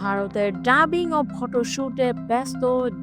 ভারতের ডাবিং ও ফটোশুটে ব্যস্ত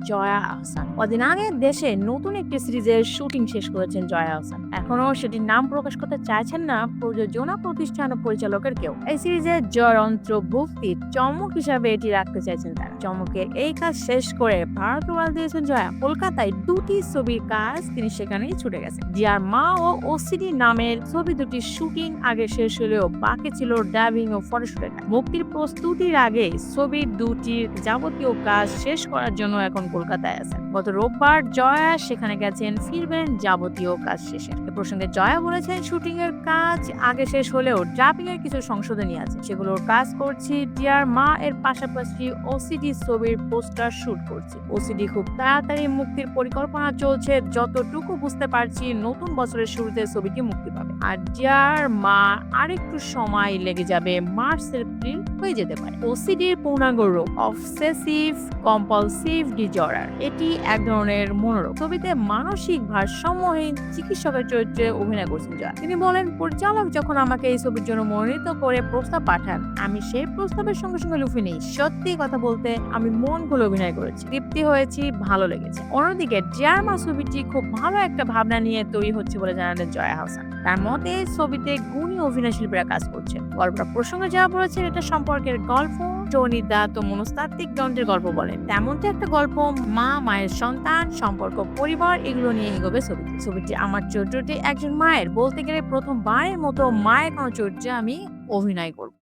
জয়া আহসান। কদিন আগে দেশে নতুন একটি সিরিজের শুটিং শেষ করেছেন জয়া আহসান। এখনও সেটির নাম প্রকাশ করতে চাইছেন না প্রযোজনা প্রতিষ্ঠান ও পরিচালকের কেউ। এই সিরিজের জয়ের অন্তর্ভুক্তি চমক হিসাবে এটি রাখতে চাইছেন তারা। চমকের এই কাজ শেষ করে ভারত ওয়াল দিয়েছেন জয়া। কলকাতায় দুটি ছবির কাজ তিনি সেখানেই ছুটে গেছেন। জিয়ার মা ও ওসিডি নামের ছবি দুটি শুটিং আগে শেষ হলেও বাকি ছিল ডাবিং ও ফটোশুটের। মুক্তির প্রস্তুতির আগে ছবি দুটির যাবতীয় কাজ শেষ করার জন্য এখন কলকাতায় আছেন। গত রোববার জয়া সেখানে গেছেন, ফিরবেন, যাবতীয় কাজ শেষে। এ প্রসঙ্গে জয়া বলেছেন শুটিং এর কাজ আগে শেষ হলেও ড্রাপিং এর কিছু সংশোধনী আছে। সেগুলোর কাজ করছি, ডিয়ার মা এর পাশাপাশি ওসিডি ছবির পোস্টার শুট করছি। ওসিডি খুব তাড়াতাড়ি মুক্তির পরিকল্পনা চলছে, যতটুকু বুঝতে পারছি নতুন বছরের শুরুতে ছবিটি মুক্তি পাবে। আর ডিয়ার মা আরেকটু সময় লেগে যাবে মার্চ এপ্রিল হয়ে যেতে পারে। ওসিডির পূর্ণাঙ্গ রোগ অবসেসিভ কম্পালসিভ ডিজঅর্ডার এটি এক ধরনের মনোরোগ। ছবিতে মানসিক ভারসাম্যহীন চিকিৎসকের চরিত্রে অভিনয় করছেন জয়া। তিনি বলেন, পরিচালক যখন আমাকে এই ছবির জন্য মনোনীত করে প্রস্তাব পাঠান, আমি সেই প্রস্তাবের সঙ্গে সঙ্গে লুফে নিই। সত্যি কথা বলতে, আমি মন খুলে অভিনয় করেছি। তৃপ্তি হয়েছি, ভালো লেগেছে। অন্যদিকে ডিয়ারমা ছবিটি খুব ভালো একটা ভাবনা নিয়ে তৈরি হচ্ছে বলে জানালেন জয়া হাসান। তার মতে, ছবিতে গুণী অভিনয় শিল্পীরা কাজ করছেন। গল্পটা প্রসঙ্গে যারা বলেছেন, এটা সম্পর্কের গল্প টনি দাত ও মনস্তাত্ত্বিক দ্বন্দ্বের গল্প বলেন তো একটা গল্প, মা, মায়ের সন্তান, সম্পর্ক, পরিবার, এগুলো নিয়ে এগোবে ছবিটি। ছবিটি আমার চরিত্রটি একজন মায়ের। বলতে গেলে প্রথমবারের মতো মায়ের কোনো চরিত্রে আমি অভিনয় করব।